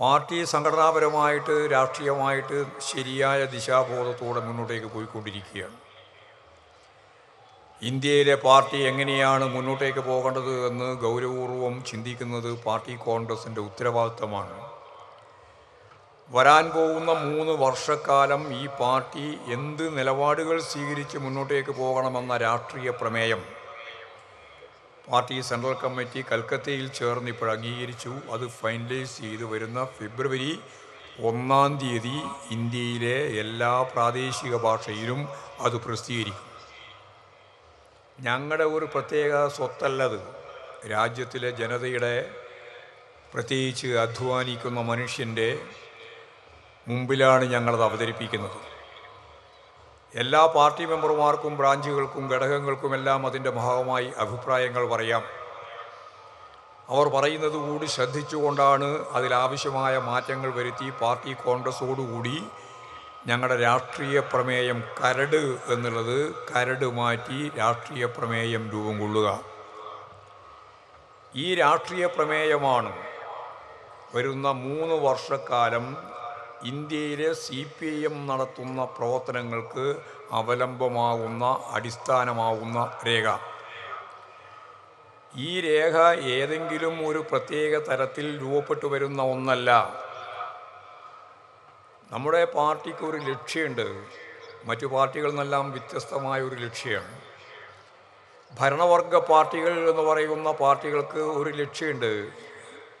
Party സംഘടനാപരമായിട്ട് രാഷ്ട്രീയമായിട്ട് ശരിയായ ദിശാബോധത്തോടെ മുന്നോട്ടേക്ക് പോയിക്കൊണ്ടിരിക്കുകയാണ്. ഇന്ത്യയിലെ പാർട്ടി എങ്ങനെയാണ് മുന്നോട്ടേക്ക് പോകേണ്ടത് എന്ന് ഗൗരവപൂർവം ചിന്തിക്കുന്നത് പാർട്ടി കോൺഗ്രസിന്റെ ഉത്തരവാദിത്തമാണ്. വരാൻ പോകുന്ന മൂന്ന് വർഷക്കാലം ഈ പാർട്ടി എന്ത് നിലപാടുകൾ സ്വീകരിച്ച് മുന്നോട്ടേക്ക് പോകണമെന്ന രാഷ്ട്രീയ പ്രമേയം പാർട്ടി സെൻട്രൽ കമ്മിറ്റി കൽക്കത്തയിൽ ചേർന്ന് ഇപ്പോൾ അംഗീകരിച്ചു. അത് ഫൈനലൈസ് ചെയ്ത് വരുന്ന ഫെബ്രുവരി ഒന്നാം തീയതി ഇന്ത്യയിലെ എല്ലാ പ്രാദേശിക ഭാഷയിലും അത് പ്രസിദ്ധീകരിക്കും. ഞങ്ങളുടെ ഒരു പ്രത്യേക സ്വത്തല്ലത്. രാജ്യത്തിലെ ജനതയുടെ പ്രത്യേകിച്ച് അധ്വാനിക്കുന്ന മനുഷ്യന്റെ മുമ്പിലാണ് ഞങ്ങളത് അവതരിപ്പിക്കുന്നത്. എല്ലാ പാർട്ടി മെമ്പർമാർക്കും ബ്രാഞ്ചുകൾക്കും ഘടകങ്ങൾക്കുമെല്ലാം അതിന്റെ ഭാഗമായി അഭിപ്രായങ്ങൾ പറയാം. അവർ പറയുന്നത് കൂടി ശ്രദ്ധിച്ചുകൊണ്ടാണ് അതിലാവശ്യമായ മാറ്റങ്ങൾ വരുത്തി പാർട്ടി കോൺഗ്രസോടുകൂടി ഞങ്ങളുടെ രാഷ്ട്രീയ പ്രമേയം കരട് എന്നുള്ളത് കരട് മാറ്റി രാഷ്ട്രീയ പ്രമേയം രൂപം കൊള്ളുക. ഈ രാഷ്ട്രീയ പ്രമേയമാണ് വരുന്ന മൂന്ന് വർഷക്കാലം ഇന്ത്യയിലെ സി പി എം നടത്തുന്ന പ്രവർത്തനങ്ങൾക്ക് അവലംബമാകുന്ന അടിസ്ഥാനമാകുന്ന രേഖ. ഈ രേഖ ഏതെങ്കിലും ഒരു പ്രത്യേക തരത്തിൽ രൂപപ്പെട്ടു വരുന്ന ഒന്നല്ല. നമ്മുടെ പാർട്ടിക്ക് ഒരു ലക്ഷ്യമുണ്ട്. മറ്റു പാർട്ടികളിൽ നിന്നെല്ലാം വ്യത്യസ്തമായ ഒരു ലക്ഷ്യമാണ്. ഭരണവർഗ പാർട്ടികൾ എന്ന് പറയുന്ന പാർട്ടികൾക്ക് ഒരു ലക്ഷ്യമുണ്ട്.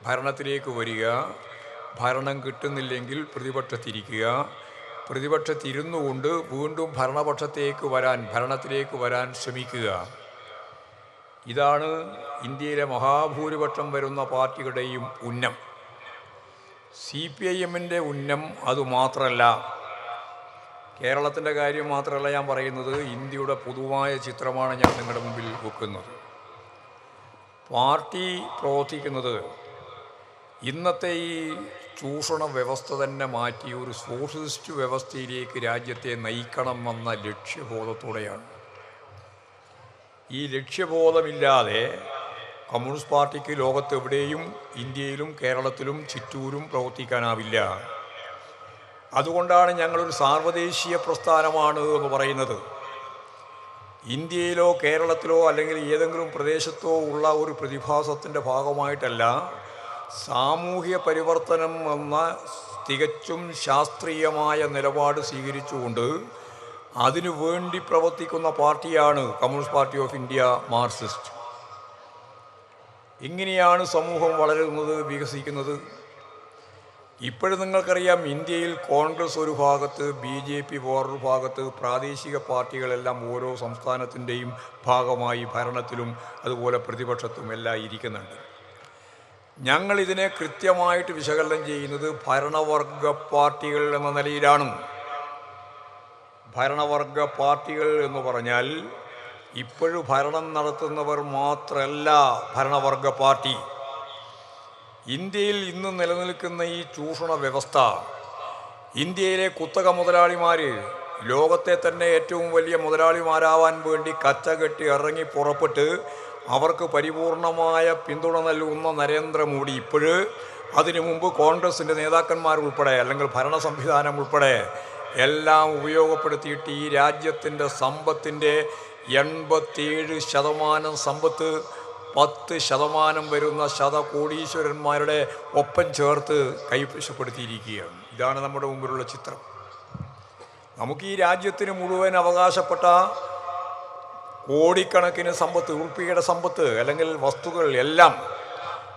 ഭരണത്തിലേക്ക് വരിക ഭരണം കിട്ടുന്നില്ലെങ്കിൽ പ്രതിപക്ഷത്തിരിക്കുക. പ്രതിപക്ഷത്തിരുന്നു കൊണ്ട് വീണ്ടും ഭരണപക്ഷത്തേക്ക് വരാൻ ഭരണത്തിലേക്ക് വരാൻ ശ്രമിക്കുക. ഇതാണ് ഇന്ത്യയിലെ മഹാഭൂരിപക്ഷം വരുന്ന പാർട്ടികളുടെയും ഉന്നം. സി പി ഐ എമ്മിന്റെ ഉന്നം അതുമാത്രമല്ല കേരളത്തിന്റെ കാര്യം മാത്രമല്ല ഞാൻ പറയുന്നത് ഇന്ത്യയുടെ പൊതുവായ ചിത്രമാണ് ഞാൻ നിങ്ങളുടെ മുമ്പിൽ വെക്കുന്നത്. പാർട്ടി പ്രവർത്തിക്കുന്നത് ഇന്നത്തെ ഈ ചൂഷണ വ്യവസ്ഥ തന്നെ മാറ്റി ഒരു സോഷ്യലിസ്റ്റ് വ്യവസ്ഥയിലേക്ക് രാജ്യത്തെ നയിക്കണമെന്ന ലക്ഷ്യബോധത്തോടെയാണ്. ഈ ലക്ഷ്യബോധമില്ലാതെ കമ്മ്യൂണിസ്റ്റ് പാർട്ടിക്ക് ലോകത്തെവിടെയും ഇന്ത്യയിലും കേരളത്തിലും ചിറ്റൂരും പ്രവർത്തിക്കാനാവില്ല. അതുകൊണ്ടാണ് ഞങ്ങളൊരു സാർവദേശീയ പ്രസ്ഥാനമാണ് എന്ന് പറയുന്നത്. ഇന്ത്യയിലോ കേരളത്തിലോ അല്ലെങ്കിൽ ഏതെങ്കിലും പ്രദേശത്തോ ഉള്ള ഒരു പ്രതിഭാസത്തിന്റെ ഭാഗമായിട്ടല്ല സാമൂഹ്യ പരിവർത്തനം എന്ന തികച്ചും ശാസ്ത്രീയമായ നിലപാട് സ്വീകരിച്ചുകൊണ്ട് അതിനു വേണ്ടി പ്രവർത്തിക്കുന്ന പാർട്ടിയാണ് communist party of India Marxist. ഇങ്ങനെയാണ് സമൂഹം വളരുന്നത് വികസിക്കുന്നത്. ഇപ്പോഴും നിങ്ങൾക്കറിയാം ഇന്ത്യയിൽ കോൺഗ്രസ് ഒരു ഭാഗത്ത് ബി ജെ പി വേറൊരു ഭാഗത്ത് പ്രാദേശിക പാർട്ടികളെല്ലാം ഓരോ സംസ്ഥാനത്തിന്റെയും ഭാഗമായി ഭരണത്തിലും അതുപോലെ പ്രതിപക്ഷത്തും എല്ലാം ഇരിക്കുന്നുണ്ട്. ഞങ്ങൾ ഇതിനെ കൃത്യമായിട്ട് വിശകലനം ചെയ്യുന്നത് ഭരണവർഗ പാർട്ടികൾ എന്ന നിലയിലാണ്. ഭരണവർഗ പാർട്ടികൾ എന്ന് പറഞ്ഞാൽ ഇപ്പോഴും ഭരണം നടത്തുന്നവർ മാത്രമല്ല ഭരണവർഗ പാർട്ടി. ഇന്ത്യയിൽ ഇന്ന് നിലനിൽക്കുന്ന ഈ ചൂഷണ വ്യവസ്ഥ ഇന്ത്യയിലെ കുത്തക മുതലാളിമാർ ലോകത്തെ തന്നെ ഏറ്റവും വലിയ മുതലാളിമാരാവാൻ വേണ്ടി കച്ചകെട്ടി ഇറങ്ങി പുറപ്പെട്ട് അവർക്ക് പരിപൂർണമായ പിന്തുണ നൽകുന്ന നരേന്ദ്രമോദി ഇപ്പോഴ് അതിനു മുമ്പ് കോൺഗ്രസിന്റെ നേതാക്കന്മാർ ഉൾപ്പെടെ അല്ലെങ്കിൽ ഭരണ സംവിധാനം ഉൾപ്പെടെ എല്ലാം ഉപയോഗപ്പെടുത്തിയിട്ട് ഈ രാജ്യത്തിന്റെ സമ്പത്തിന്റെ എൺപത്തിയേഴ് ശതമാനം സമ്പത്ത് പത്ത് ശതമാനം വരുന്ന ശതകോടീശ്വരന്മാരുടെ ഒപ്പം ചേർത്ത് കൈവശപ്പെടുത്തിയിരിക്കുകയാണ്. ഇതാണ് നമ്മുടെ മുമ്പിലുള്ള ചിത്രം. നമുക്ക് ഈ രാജ്യത്തിന് മുഴുവൻ അവകാശപ്പെട്ട കോടിക്കണക്കിന് സമ്പത്ത് ഉറുപ്പികയുടെ സമ്പത്ത് അല്ലെങ്കിൽ വസ്തുക്കൾ എല്ലാം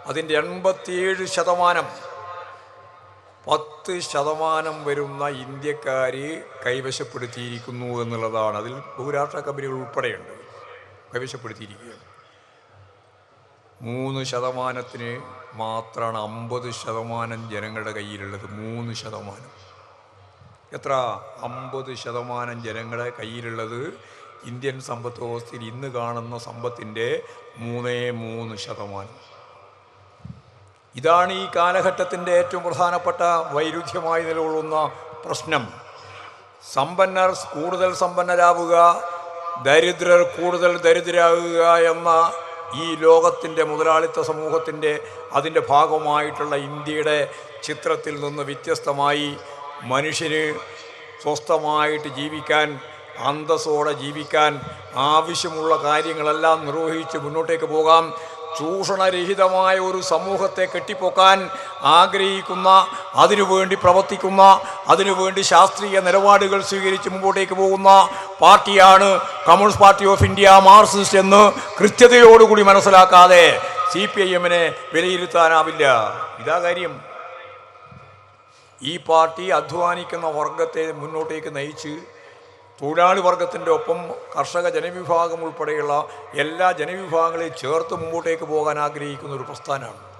അതിന്റെ എൺപത്തിയേഴ് ശതമാനം പത്ത് ശതമാനം വരുന്ന ഇന്ത്യക്കാർ കൈവശപ്പെടുത്തിയിരിക്കുന്നു എന്നുള്ളതാണ്. അതിൽ ബഹുരാഷ്ട്ര കമ്പനികൾ ഉൾപ്പെടെയുണ്ട് കൈവശപ്പെടുത്തിയിരിക്കുകയാണ്. മൂന്ന് ശതമാനത്തിന് മാത്രമാണ് അമ്പത് ശതമാനം ജനങ്ങളുടെ കയ്യിലുള്ളത്. മൂന്ന് ശതമാനം. എത്ര? അമ്പത് ശതമാനം ജനങ്ങളുടെ കയ്യിലുള്ളത് ഇന്ത്യൻ സമ്പത്ത് വ്യവസ്ഥയിൽ ഇന്ന് കാണുന്ന സമ്പത്തിന്റെ മൂന്നേ മൂന്ന് ശതമാനം. ഇതാണ് ഈ കാലഘട്ടത്തിന്റെ ഏറ്റവും പ്രധാനപ്പെട്ട വൈരുദ്ധ്യമായി നിലകൊള്ളുന്ന പ്രശ്നം. സമ്പന്നർ കൂടുതൽ സമ്പന്നരാവുക ദരിദ്രർ കൂടുതൽ ദരിദ്രരാകുക എന്ന ഈ ലോകത്തിന്റെ മുതലാളിത്ത സമൂഹത്തിന്റെ അതിന്റെ ഭാഗമായിട്ടുള്ള ഇന്ത്യയുടെ ചിത്രത്തിൽ നിന്ന് വ്യത്യസ്തമായി മനുഷ്യന് സ്വസ്ഥമായിട്ട് ജീവിക്കാൻ അന്തസ്സോടെ ജീവിക്കാൻ ആവശ്യമുള്ള കാര്യങ്ങളെല്ലാം നിർവഹിച്ച് മുന്നോട്ടേക്ക് പോകാം. ചൂഷണരഹിതമായ ഒരു സമൂഹത്തെ കെട്ടിപ്പൊക്കാൻ ആഗ്രഹിക്കുന്ന അതിനുവേണ്ടി പ്രവർത്തിക്കുന്ന അതിനുവേണ്ടി ശാസ്ത്രീയ നിലപാടുകൾ സ്വീകരിച്ച് മുമ്പോട്ടേക്ക് പോകുന്ന പാർട്ടിയാണ് communist party of India Marxist എന്ന് കൃത്യതയോടുകൂടി മനസ്സിലാക്കാതെ സി പി ഐ എമ്മിനെ വിലയിരുത്താനാവില്ല. ഇതാ കാര്യം. ഈ പാർട്ടി അധ്വാനിക്കുന്ന വർഗത്തെ മുന്നോട്ടേക്ക് നയിച്ച് തൊഴിലാളി വർഗത്തിന്റെ ഒപ്പം കർഷക ജനവിഭാഗം ഉൾപ്പെടെയുള്ള എല്ലാ ജനവിഭാഗങ്ങളെയും ചേർത്ത് മുമ്പോട്ടേക്ക് പോകാൻ ആഗ്രഹിക്കുന്ന ഒരു പ്രസ്ഥാനമാണ്.